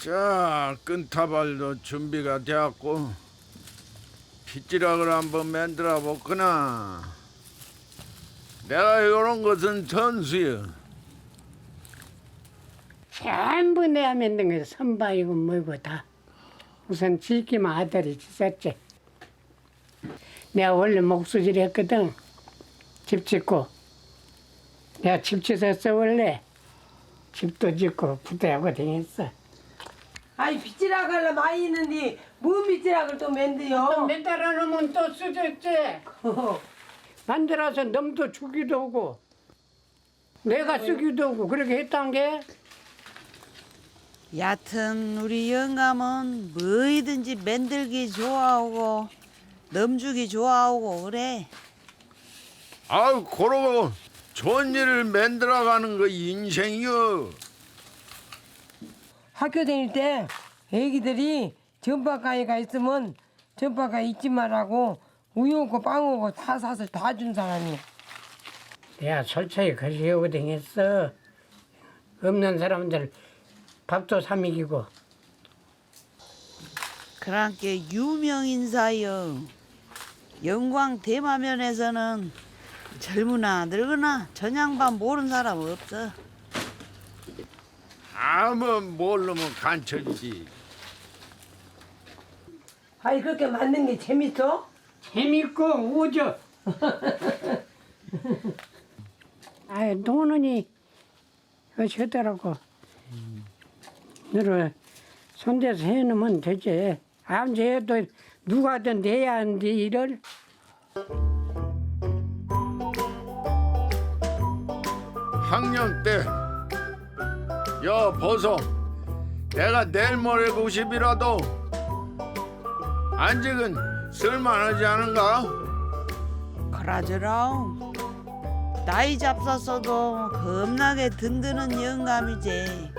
자, 끈타발도 준비가 되었고 빗지락을 한번 만들어 볼거나. 내가 이런 것은 전수요. 전부 내야 만든 게 선바이고 뭐고 다. 우선 지기만 아들이 찢었지. 내가 원래 목수질 했거든. 집 짓고. 내가 집 짓었어 원래. 집도 짓고 부대하고 다녔어 아이 빗질하고 하려 많이 있는데 뭔 빗질하고 또 맨드요? 달안 오면 또 쓰졌지 만들어서 넘도 주기도 하고 내가 쓰기도 하고 그렇게 했단 게 얕은 우리 영감은 뭐이든지 만들기 좋아하고 넘주기 좋아하고 그래. 아유, 그러고 좋은 일을 만들어가는 거 인생이요. 학교 다닐 때 애기들이 전파가에 가 있으면 전파가 잊지 말라고 우유 오고 빵 오고 다 사서 다 준 사람이야. 내가 솔직히 거시하고 다녔어. 없는 사람들 밥도 사 먹이고. 그랑께 유명 인사여. 영광 대마면에서는 젊으나 늙으나 전양반 모르는 사람 없어. 아무 모르면 간첩이지. 아이 그렇게 만든 게 재밌어? 재밌고 우죠. 아, 노는이 어쩌더라고. 너를 손대서 해놓으면 되지. 아무리 해도 누가든 돼야 하는데 일을. 학년 때, 야 보소, 내가 내일 모레 90이라도 안직은 쓸만하지 않은가? 그라저라 나이 잡섰어도 겁나게 든드는 영감이지.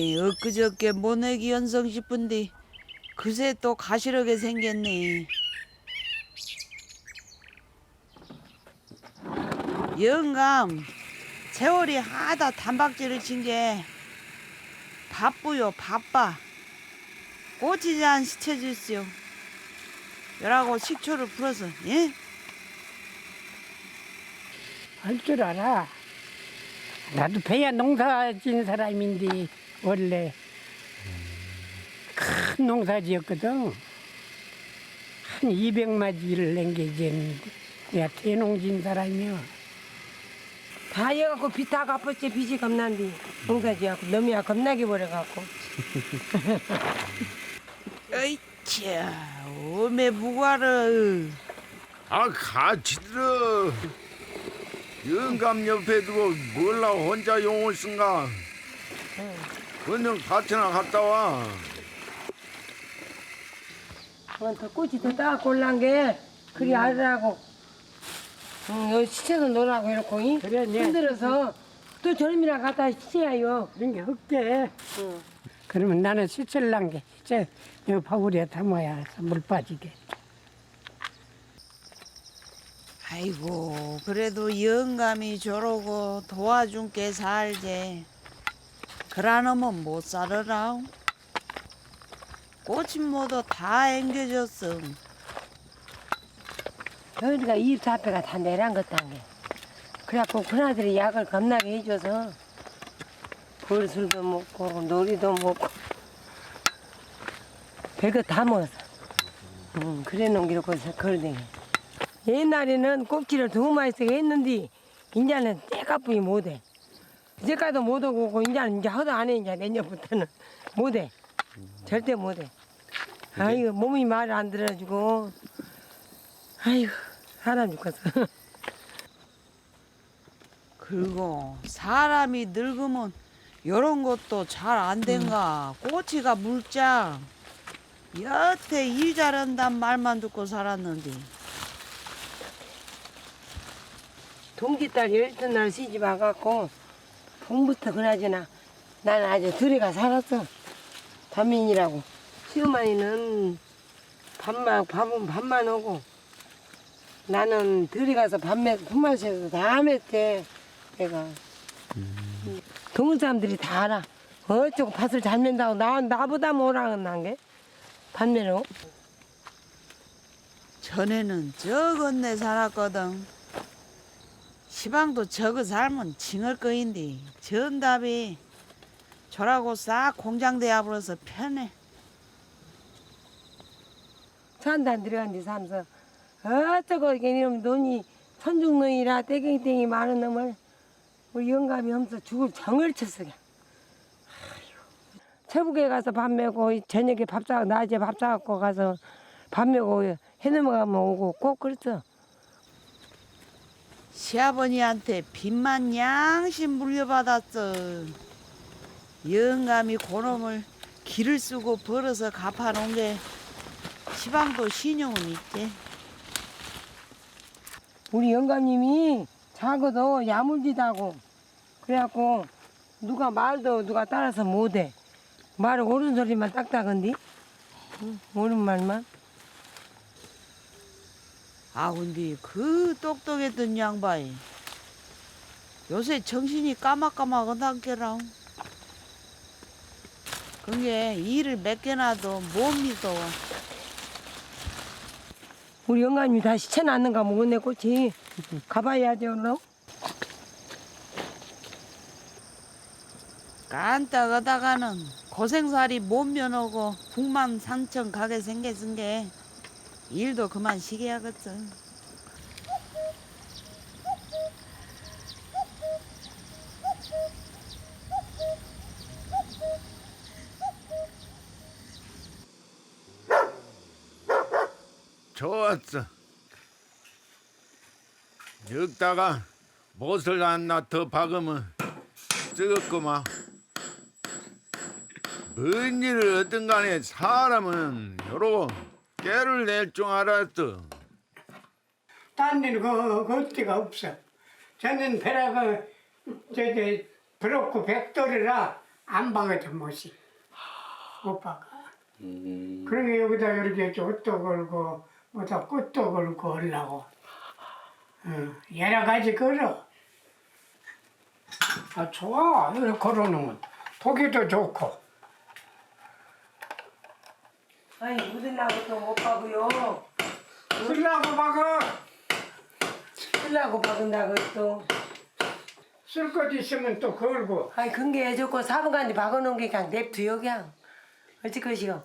오메 엊그저께 모내기 연성 싶은데 그새 또 가시르게 생겼네. 영감 세월이 하다 단박질을 친 게 바쁘요 바빠 꼬치지 않 시켜주시오 여라고 식초를 풀어서 예? 할 줄 알아. 나도 배야 농사 지은 사람인데 원래 큰 농사 지었거든. 한 200마지를 남겨지었는데 내가 대농 지은 사람이야. 다 해갖고 빚다 갚았지 빚이 겁난디 농사지갖고 너미야 겁나게 버려갖고 어이차 오메 무과를 아 같이 들어. 영감 옆에 두고 몰라 혼자 용을 쓴가? 그냥 밭이나 갔다 와. 그건 더 꽃이 더 따갖고 올란 게 그리 알으라고 응, 여기 시체도 놀라고 이렇고 이? 그래, 네. 힘들어서 또 저놈이랑 갖다 시체야요 그런 게 흑게. 그러면 나는 시철난 게, 저, 여기 파우리에 담아야 물 빠지게. 아이고 그래도 영감이 저러고 도와준 게 살제 그라놓으면 못 살아라 꽃이 모두 다 앵겨졌음. 여기가 이 사태가 다 내란 것단 게 그래갖고 그나들이 약을 겁나게 해줘서 볼술도 먹고 놀이도 먹고 별거 다 먹었어. 응, 그래 놓은 기록고 그러더니 옛날에는 꼭지를 두 마리씩 했는데 이제는 때가뿐이 못해 이제까지도 못하고 이제는 이제 하도 안 해 이제 내년부터는. 못해. 절대 못해. 아이고 몸이 말을 안 들어주고. 아이고 사람 죽겠어. 그리고 사람이 늙으면 요런 것도 잘 안 된가. 꼬치가 물장. 여태 일 잘한단 말만 듣고 살았는데. 동기딸 열두 날 시집 와갖고 봄부터 그나저나 나는 아주 둘이가 살았어. 담민이라고. 시어머니는 밥만 밥은 밥만 오고 나는 들이 가서 밥매 품마셔서 다 맸대 내가. 동물 사람들이 다 알아. 어쩌고 밭을 잘 맨다고 나 나보다 뭐라는 난게? 밭매로 전에는 저 건네 살았거든. 시방도 저거 살면 징을 거인데 전답이 저라고 싹 공장대 앞으로서 편해. 안 들어간 데 삼서 어쩌고 이놈 돈이 천중노이라 떼갱땡이 많은 놈을 우리 영감이 하면서 죽을 정을 쳤어 그냥 아이고. 태국에 가서 밥 메고 저녁에 밥 사, 낮에 밥 사갖고 가서 밥 메고 해넘어가면 오고 꼭 그랬어 시아버니한테 빚만 양심 물려받았어. 영감이 고놈을 길을 쓰고 벌어서 갚아놓은 게 시방도 신용은 있지. 우리 영감님이 작아도 야물지다고 그래갖고 누가 말도 누가 따라서 못해 말을 옳은 소리만 딱딱한디 응, 옳은 말만 아 근데 그 똑똑했던 양반이 요새 정신이 까막까막하단께라 그게 일을 몇 개나도 못 믿어. 우리 영감님이 다 시켜놨는가 모르네 꽃이. 가봐야지 얼른 깐딱하다가는 고생살이 못 면하고 북만 상천 가게 생겼은 게 일도 그만 시게 하겠어 좋았어. 여기다가 못을 하나 더 박으면 썩었구만. 뭔 일을 어떤 간에 사람은 여러 깨를 낼 줄 알았어. 딴 데는 그, 그 어디가 없어. 저는 배라가 저저 부럽고 백돌이라 안 박아줘 못이 못 박아. 그러게 여기다 이렇게 옷도 걸고 뭐다 꽃도 걸고 하려고 어, 여러 가지 걸어. 아 좋아 이렇게 걸어놓으면 보기도 좋고 아니 묻으려고 또못 박어요? 쓰려고 박아. 쓰려고 박은다고 또. 쓸 것 있으면 또 걸고. 아니 근게 해줬고 사분간에 박아놓은 게 그냥 냅두요 그냥. 어찌 것이요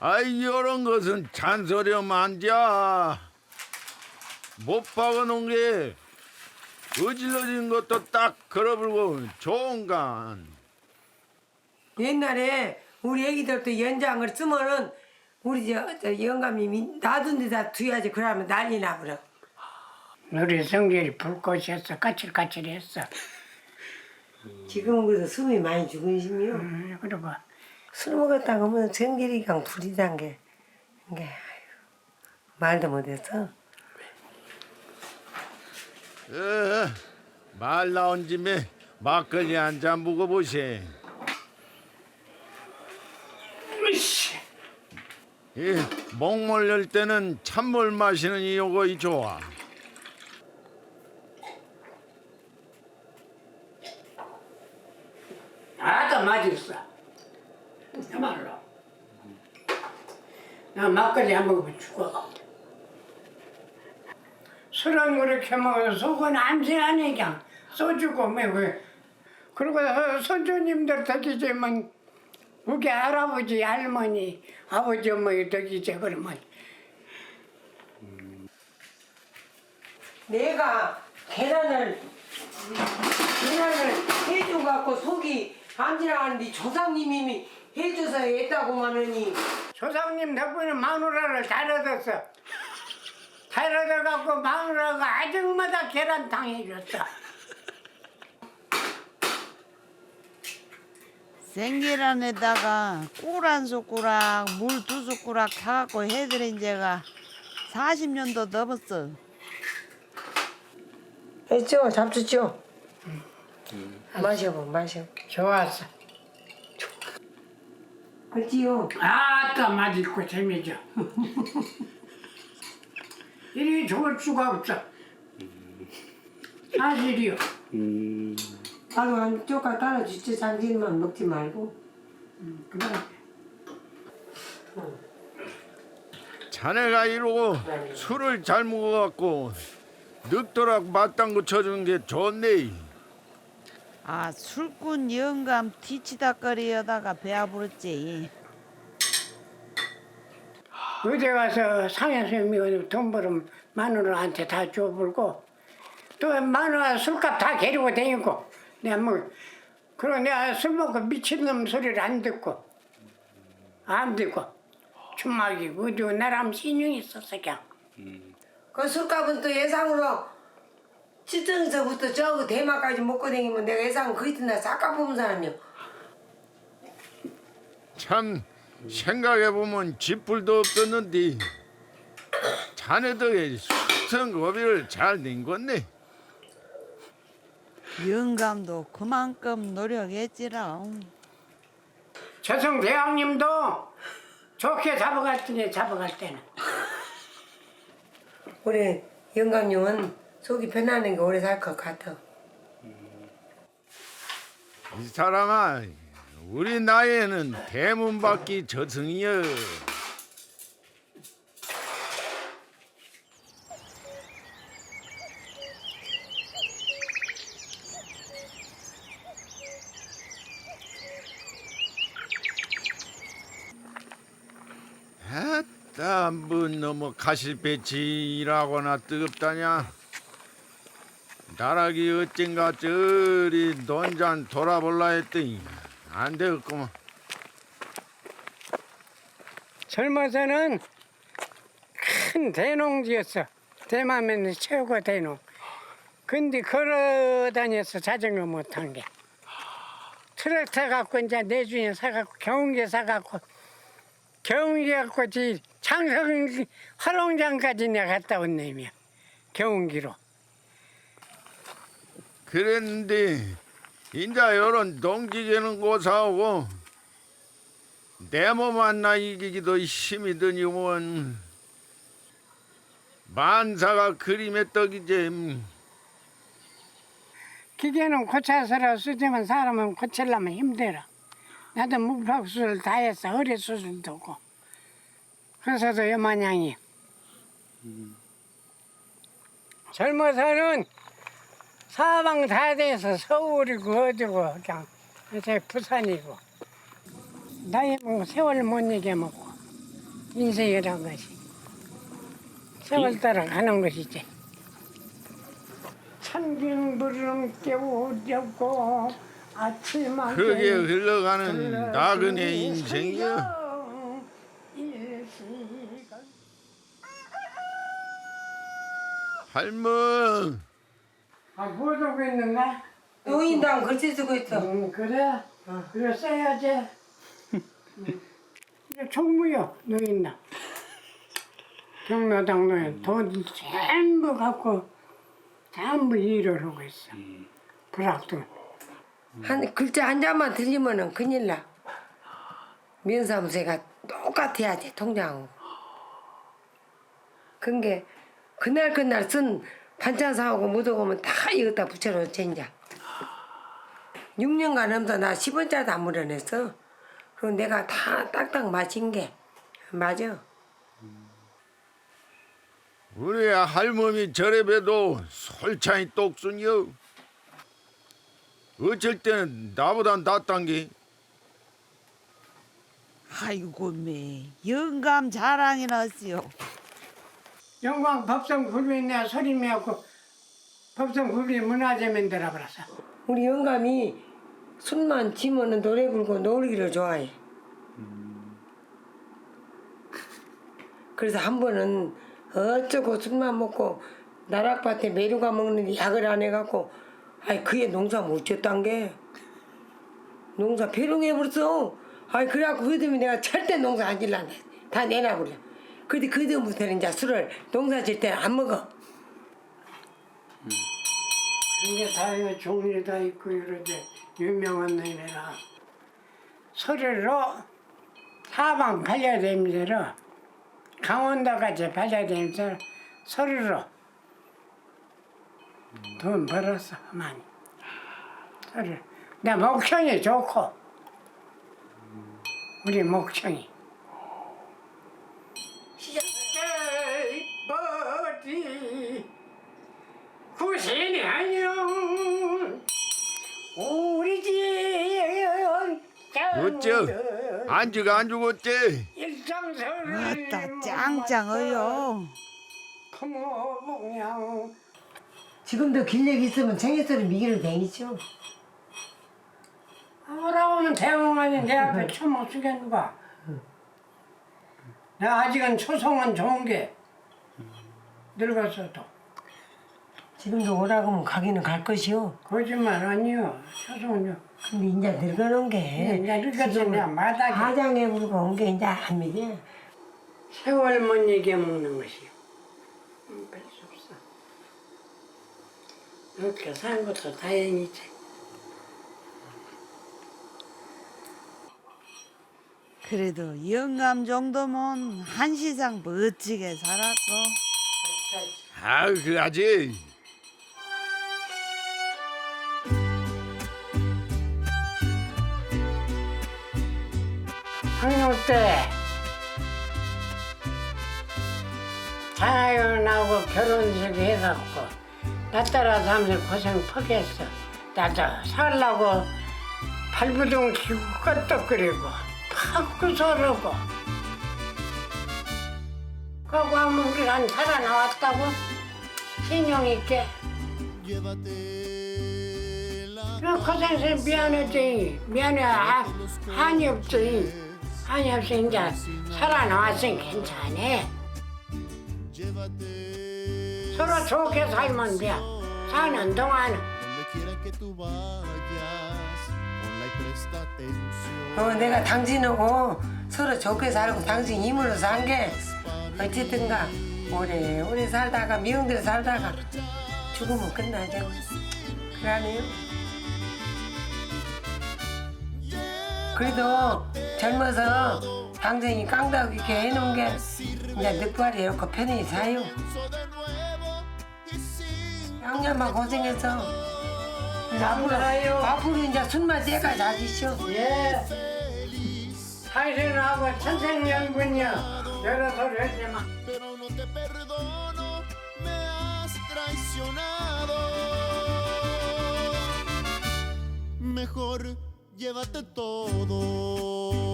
아이 이런 것은 잔소리하면 안 돼. 못 박아놓은 게 어질러진 것도 딱 걸어불고 좋은간. 옛날에 우리 애기들 도 연장을 쓰면은 우리 저, 저 영감님이 놔둔 데다 두야지 그러면 난리 나버려. 우리 성질이 불꽃이었어. 까칠까칠했어. 지금은 그래서 숨이 많이 죽으시며 음, 그러고 술 먹었다 그러면 전기리 그냥 불이 단게. 이게 아이고, 말도 못해서. 어, 말 나온 김에 막걸리 한 잔 먹어보시. 으쌰 이 목말릴 때는 찬물 마시는 이 요거 이 좋아. 아다 맛있어. 정말로. 나 막걸리 안 먹으면 죽어 술은 그렇게 먹어 속은 암세하네 그냥 소주고 뭐고 그리고 어, 손주님들 덕이지만 우리 할아버지 할머니 아버지 어머니 덕이지 그러면 내가 계란을 계란을 해줘 갖고 속이 안 지나가는데 조상님이 해줘서 했다고만 하니 조상님 덕분에 마누라를 잘 얻었어. 잘 얻어갖고 마누라가 아줌마다 계란탕 해줬어. 생계란에다가 꿀 한 숟가락 물 두 숟가락 타갖고 해드린 제가 40년도 넘었어 했죠 잡수죠 마셔봐 마셔 좋았어. 그렇지요. 아따 맛있고 재미져. 이리 좋을 수가 없어. 사실이요. 나도 한 조각 따라주지 장진만 먹지 말고. 그래. 자네가 이러고 술을 잘 먹어갖고 늙더라고 맞장구 쳐주는 게 좋네. 아 술꾼 영감 뒤치다거리여다가 배 아 부르지. 어제 가서 상해서 미고 돈 벌으면 마누라한테 다 줘불고 또 마누라 술값 다 데리고 다니고 내가 뭐 그럼 내가 술 먹고 미친놈 소리를 안 듣고 안 듣고 주막이 어디 나랑 신용이 있었어 그냥 그 술값은 또 예상으로 시청에서부터 저거 대마까지 먹고 다니면 내가 예상 그 이튿날 싹 갚아본 사람이요. 참 생각해 보면 쥐뿔도 없었는데 자네 덕에 수성고비를 잘 낸 건네. 영감도 그만큼 노력했지라. 저성 대왕님도 좋게 잡아갔더니 잡아갈 때는 우리 영감님은 속이 편안한 게 오래 살 것 같아. 이 사람아 우리 나이에는 대문 밖이 저승이여. 뭐 너무 가시배치 일하거나 뜨겁다냐? 나락이 어쩐가 저리 논잔 돌아볼라 했더니 안 되겠구만 젊어서는 큰 대농지였어. 대만면 최고 대농. 근데 걸어 다녀서 자전거 못 탄 게. 트랙터 갖고 이제 내주에 사갖고 경운기 사갖고 경운기 갖고 지 창성 활용장까지 내가 갔다 온 놈이야. 경운기로. 그랬는데 인자 요런 동지게는 고사하고 내몸 하나 이기기도 힘이 드니면 만사가 그림의 떡이지. 기계는 고쳐서라 쓰지만 사람은 고치려면 힘들어. 나도 무박수술 다 했어. 허리 수술도 하고. 그래서도 요마냥이. 젊어서는 사방 다 돼서 서울이고 어디고 그냥 이제 부산이고. 나이 뭐 세월 못 얘기해 먹고 인생이란 것이 세월 따라 가는 것이지. 찬빈 부름 깨우려고 그게 흘러가는 나그네 인생이여 할머 아뭐 하고 있는가? 노인당 글씨 쓰고 있어. 음 그래? 그래 써야지. 음. 총무요 노인나 경로당 노인 돈 전부 갖고 전부 일을 하고 있어. 불악돈 한 글자 한 자만 틀리면은 큰일 나. 면사무소가 똑같아야지 통장하고. 그게 그날 그날 쓴 반찬 사오고 못 오고면 다 이것다 붙여놓은 젠장. 6년간 하면서 나 10원짜리도 안 물어냈어. 그리고 내가 다 딱딱 마신 게 맞아. 우리 할머니 저래 봬도 솔찬히 똑순이여 어쩔 때는 나보다 낫단 게 아이고 매 영감 자랑이 났어요. 영광 법성 굴비 내가 소리 매고 법성 굴비 문화재면 들어버렸어 우리 영감이 술만 지면은 노래 부르고 놀기를 좋아해. 그래서 한 번은 어쩌고 술만 먹고 나락밭에 메루가 먹는 약을 안 해갖고 아이 그게 농사 못 지었단 게 농사 폐룡해버렸어. 아이 그래갖고 그 다음에 내가 절대 농사 안 질란다. 다 내놔버려. 근데 그 다음부터는 이제 술을 농사 질 때는 안 먹어. 이게 다 이거 종류 다 있고 이러지 유명한 놈이라 소리로 사방 팔려다니면서 강원도까지 팔려다니면서 서류로 돈 벌었어 많이. 서류 내 목청이 좋고 우리 목청이. 시작해버리. 구신이 안녕 우리 집 어쩌 안주가 안 죽었지? 일상서를 아따 짱짱어요. 고모봉양 지금도 길력 있으면 챙겨서를 미기를 댕기죠. 뭐라고는 대웅하니 내 앞에 처못 쓰겠는가 내가 아직은 초성은 좋은 게 늙었어도 지금도 오라고 하면 가기는 갈 것이요. 거짓말 아니요 초성은요 근데 이제 늙어놓은 게 이제 늙었으면 마닥에 화장에 물고 온 게 이제 안 믿어. 세월 못 이겨 먹는 것이요 음, 별수 없어 이렇게 사는 것도 다행이지. 그래도 영감 정도면 한시상 멋지게 살았어. 아 그러지 학교 때 나오고 결혼식 해갖고 나 따라 사람들 고생 퍽했어. 나도 살라고 발부둥 키고 껐떡거리고 팍고 서르고. 그거 하면 우리가 한 살아나왔다고 신용 있게. 그 고생해서 미안했지. 미안해. 아, 한이 없지. 한이 없어. 이제 살아나왔으니 괜찮아 서로 좋게 살면 돼 사는 동안. 어, 내가 당신하고 서로 좋게 살고 당신 힘으로 산 게 어쨌든가 오래 오래 살다가 미용대로 살다가 죽으면 끝나죠. 그러네요. 그래도 젊어서 당신이 깡다고 이렇게 해놓은 게 이제 늑발이 이렇게 편히 사요. 양념만 고생해서 이제 앞으로 앞으로 이제 술만 때가 자지쇼. 예 사실하고 천생연분이야 여러 소리 하지 마 Pero no te perdono, me has traicionado. Mejor llévate todo.